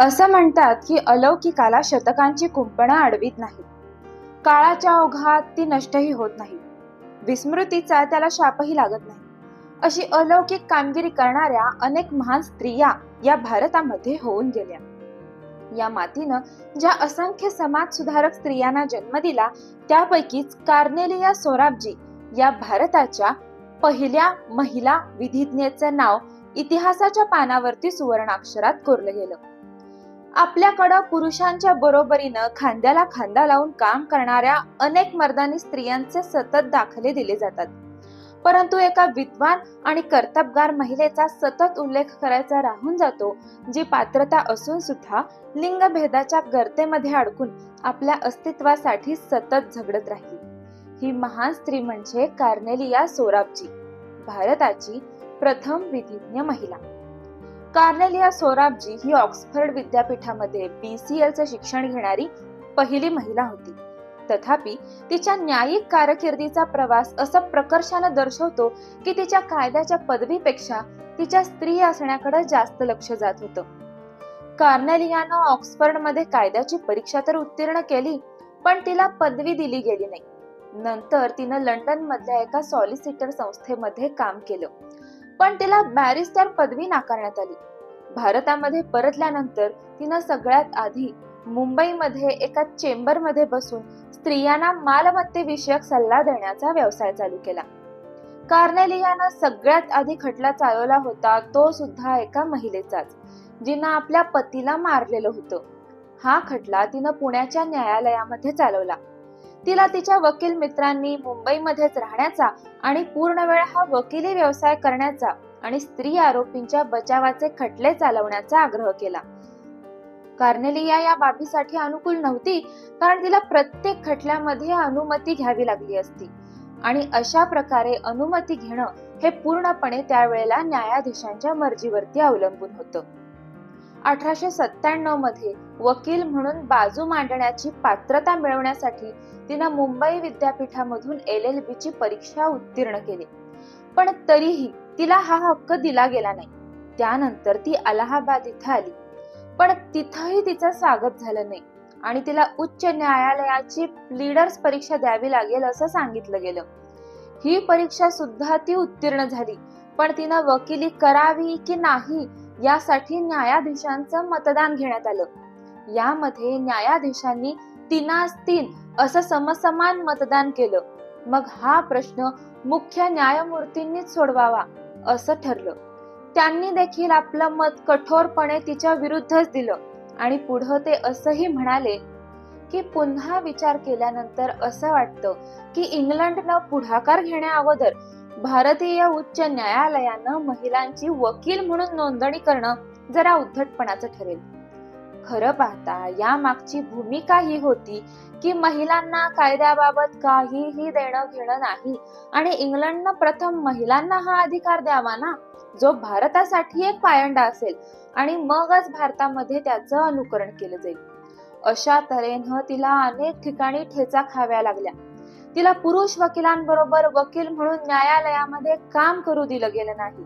असं म्हणतात की अलौकिकाला शतकांची कुंपणं अडवीत नाही काळाच्या ओघात ती नष्टही होत नाही. विस्मृतीचा त्याला शापही लागत नाही. अशी अलौकिक कामगिरी करणाऱ्या अनेक महान स्त्रिया या भारतामध्ये होऊन गेल्या. या मातीनं ज्या असंख्य समाज सुधारक स्त्रियांना जन्म दिला त्यापैकीच कार्नेलिया सोराबजी या भारताच्या पहिल्या महिला विधिज्ञेचं नाव इतिहासाच्या पानावरती सुवर्णाक्षरात कोरलं गेलं. आपल्याकडं पुरुषांच्या बरोबरीनं खांद्याला खांदा लावून काम करणाऱ्या अनेक मर्दानी स्त्रियांचे सतत दाखले दिले जातात. परंतु एका विद्वान आणि कर्तबगार महिलेचा सतत उल्लेख करायचा राहून जातो जी पात्रता असून सुद्धा लिंगभेदाच्या गर्तेमध्ये अडकून आपल्या अस्तित्वासाठी सतत झगडत राहिली. ही महान स्त्री म्हणजे कार्नेलिया सोराबजी भारताची प्रथम विधिज्ञ महिला. कार्नेलिया सोराबजी ही ऑक्सफर्ड विद्यापीठामध्ये बीसीएल चे शिक्षण घेणारी पहिली महिला होती. तथापि तिच्या न्यायिक कारकिर्दीचा प्रवास असं प्रकर्षानं दर्शवतो की तिच्या कायद्याच्या पदवीपेक्षा तिच्या स्त्री असण्याकडे जास्त लक्ष जात होतं. कार्नेलियानं ऑक्सफर्डमध्ये कायद्याची परीक्षा तर उत्तीर्ण केली पण तिला पदवी दिली गेली नाही. नंतर तिनं लंडन मधल्या एका सॉलिसिटर संस्थेमध्ये काम केलं. पण तिला बॅरिस्टर पदवी नाकारण्यात आली. भारतामध्ये परतल्यानंतर तिनं सगळ्यात आधी मुंबईमध्ये एका चेंबरमध्ये बसून स्त्रियांना मालमत्तेविषयक सल्ला देण्याचा व्यवसाय चालू केला. कार्नेलियानं सगळ्यात आधी खटला चालवला होता तो सुद्धा एका महिलेचाच जिनं आपल्या पतीला मारलेलं होतं. हा खटला तिनं पुण्याच्या न्यायालयामध्ये चालवला. तिला तिच्या वकील मित्रांनी मुंबईमध्येच राहण्याचा आणि पूर्ण वेळ हा वकिली व्यवसाय करण्याचा आणि स्त्री आरोपींच्या बचावाचे खटले चालवण्याचा आग्रह केला. कार्नेलिया या बाबीसाठी अनुकूल नव्हती कारण तिला प्रत्येक खटल्यामध्ये अनुमती घ्यावी लागली असती. आणि अशा प्रकारे अनुमती घेणं हे पूर्णपणे त्यावेळेला न्यायाधीशांच्या मर्जीवरती अवलंबून होतं. अठराशे सत्त्याण्णवमध्ये वकील म्हणून बाजू मांडण्याची पात्रता मिळवण्यासाठी तिनं मुंबई विद्यापीठामधून एल एल बी ची परीक्षा उत्तीर्ण केली. पण तरीही तिला हा हक्क दिला गेला नाही. त्यानंतर ती अलाहाबाद इथं आली. पण तिथंही तिचं स्वागत झालं नाही आणि तिला उच्च न्यायालयाची लीडर्स परीक्षा द्यावी लागेल असं सांगितलं गेलं. ही परीक्षा सुद्धा ती उत्तीर्ण झाली. पण तिनं वकिली करावी की नाही यासाठी न्यायाधीशांचं मतदान घेण्यात आलं. यामध्ये न्यायाधीशांनी तिनास तीन असं समसमान मतदान केलं. मग हा प्रश्न मुख्य न्यायमूर्तींनीच सोडवावा असं ठरलं. त्यांनी देखील आपलं मत कठोरपणे तिच्या विरुद्धच दिलं आणि पुढं ते असंही म्हणाले की पुन्हा विचार केल्यानंतर असं वाटतं की इंग्लंडनं पुढाकार घेण्या अगोदर भारतीय उच्च न्यायालयानं महिलांची वकील म्हणून नोंदणी करणं जरा उद्धटपणाचं ठरेल. खरं पाहता या मागची भूमिका ही होती की महिलांना कायद्याबाबत काहीही देणं घेणं नाही आणि इंग्लंडनं प्रथम महिलांना हा अधिकार द्यावा ना? जो भारतासाठी एक पायंडा असेल आणि मगच भारतामध्ये त्याचं अनुकरण केलं जाईल. अशा तऱ्हेनं तिला अनेक ठिकाणी ठेचा खाव्या लागल्या. तिला पुरुष वकिलांबरोबर वकील म्हणून न्यायालयामध्ये काम करू दिलं गेलं नाही.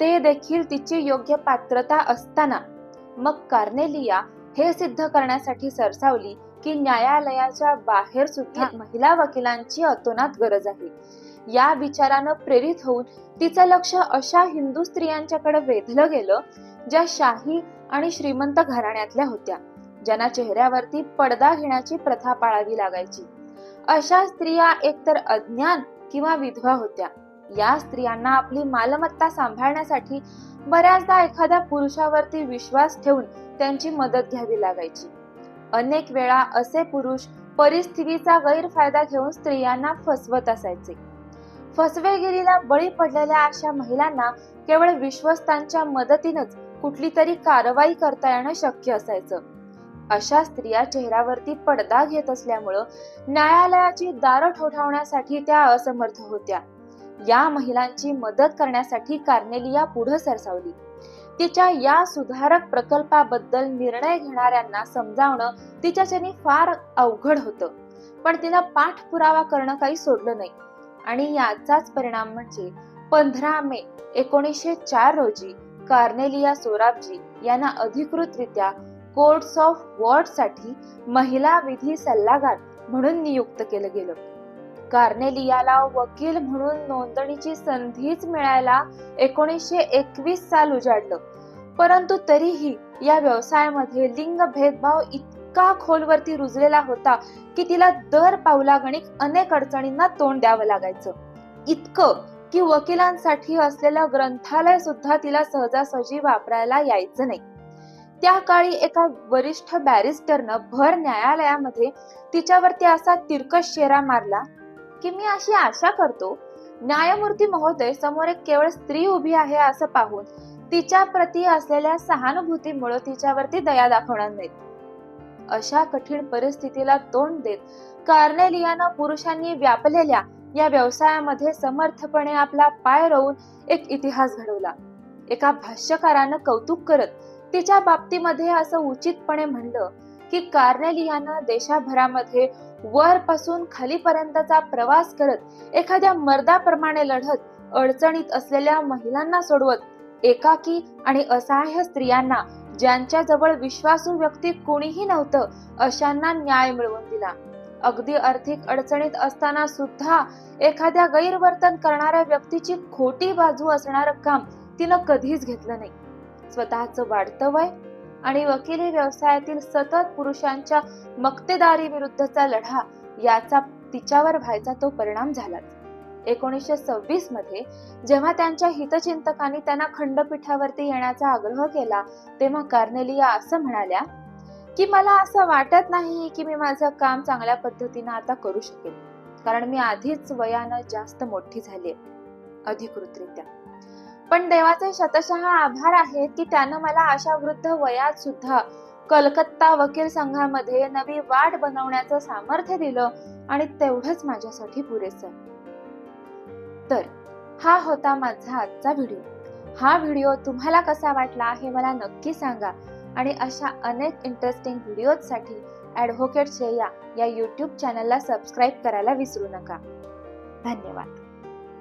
ते देखील तिची योग्य पात्रता असताना मग कार्नेलिया हे सिद्ध करण्यासाठी सरसावली की न्यायालयाच्या बाहेर सुद्धा महिला वकिलांची अतोनात गरज आहे. या विचारानं प्रेरित होऊन तिचं लक्ष अशा हिंदू स्त्रियांच्याकडे वेधलं गेलं ज्या शाही आणि श्रीमंत घराण्यातल्या होत्या ज्यांना चेहऱ्यावरती पडदा घेण्याची प्रथा पाळावी लागायची. अशा स्त्रिया एकतर अज्ञान किंवा विधवा होत्या. या स्त्रियांना आपली मालमत्ता सांभाळण्यासाठी बऱ्याचदा एखाद्या पुरुषावरती विश्वास ठेवून त्यांची मदत घ्यावी लागायची. अनेक वेळा असे पुरुष परिस्थितीचा गैरफायदा घेऊन स्त्रियांना फसवत असायचे. फसवेगिरीला बळी पडलेल्या अशा महिलांना केवळ विश्वस्तांच्या मदतीनच कुठली तरी कारवाई करता येणं शक्य असायचं. अशा स्त्रिया चेहऱ्यावरती पडदा घेत असल्यामुळं न्यायालयाची दारं ठोठावण्यासाठी त्या असमर्थ होत्या. या महिलांची मदत करण्यासाठी कार्नेलिया पुढे सरसावली. तिच्या या सुधारक प्रकल्पाबद्दल निर्णय घेणाऱ्यांना समजावणं तिच्याच्याने फार अवघड होतं. पण तिला पाठपुरावा करणं काही सोडलं नाही. आणि याचाच परिणाम म्हणजे पंधरा मे एकोणीसशे चार रोजी कार्नेलिया सोराबजी यांना अधिकृतरित्या कोर्ट्स ऑफ वॉर्डसाठी महिला विधी सल्लागार म्हणून नियुक्त केलं गेलं. कार्नेलियाला वकील म्हणून नोंदणीची संधीच मिळायला एकोणीसशे एकवीस साल उजाडलं. परंतु तरीही या व्यवसायामध्ये लिंग भेदभाव इतका खोलवरती रुजलेला होता की तिला दर पावलागणिक अनेक अडचणींना तोंड द्यावं लागायचं. इतकं की वकिलांसाठी असलेलं ग्रंथालय सुद्धा तिला सहजासहजी वापरायला यायचं नाही. त्या काळी एका वरिष्ठ बॅरिस्टरनं भर न्यायालयामध्ये तिच्यावरती असा तिरकस शेरा मारला की मी अशी आशा करतो न्यायमूर्ती महोदय समोर एक केवळ स्त्री उभी आहे असं पाहून तिच्या प्रती असलेल्या सहानुभूतीमुळे तिच्यावरती दया दाखवणार नाहीत. अशा कठीण परिस्थितीला तोंड देत कार्नेलियानं पुरुषांनी व्यापलेल्या या व्यवसायामध्ये समर्थपणे आपला पाय रोवून एक इतिहास घडवला. एका भाष्यकारानं कौतुक करत तिच्या बाबतीमध्ये असं उचितपणे म्हणलं की कार्नेलियानं देशाभरामध्ये वरपासून खालीपर्यंतचा प्रवास करत एखाद्या मर्दाप्रमाणे लढत अडचणीत असलेल्या महिलांना सोडवत एकाकी आणि असहाय्य स्त्रियांना ज्यांच्याजवळ विश्वासू व्यक्ती कोणीही नव्हतं अशांना न्याय मिळवून दिला. अगदी आर्थिक अडचणीत असताना सुद्धा एखाद्या गैरवर्तन करणाऱ्या व्यक्तीची खोटी बाजू असणारं काम तिनं कधीच घेतलं नाही. स्वतःचं वाढतं वय आणि वकिली व्यवसायातील सतत पुरुषांच्या मक्तेदारी विरुद्धचा लढा याचा तिच्यावर व्हायचा तो परिणाम झालाच. एकोणीसशे सव्वीसमध्ये जेव्हा त्यांच्या हितचिंतकांनी त्यांना खंडपीठावरती येण्याचा आग्रह केला तेव्हा कार्नेलिया असं म्हणाल्या की मला असं वाटत नाही की मी माझं काम चांगल्या पद्धतीनं आता करू शकेन कारण मी आधीच वयानं जास्त मोठी झाली अधिकृतरित्या. पण देवाचे शतशः आभार आहेत की त्यानं मला अशा वृद्ध वयात सुद्धा कलकत्ता वकील संघामध्ये नवी वाट बनवण्याचं सामर्थ्य दिलं आणि तेवढंच माझ्यासाठी पुरेसं. तर हा होता माझा आजचा व्हिडिओ. हा व्हिडिओ तुम्हाला कसा वाटला हे मला नक्की सांगा आणि अशा अनेक इंटरेस्टिंग व्हिडिओजसाठी ॲडव्होकेट श्रेया या यूट्यूब चॅनलला सबस्क्राईब करायला विसरू नका. धन्यवाद.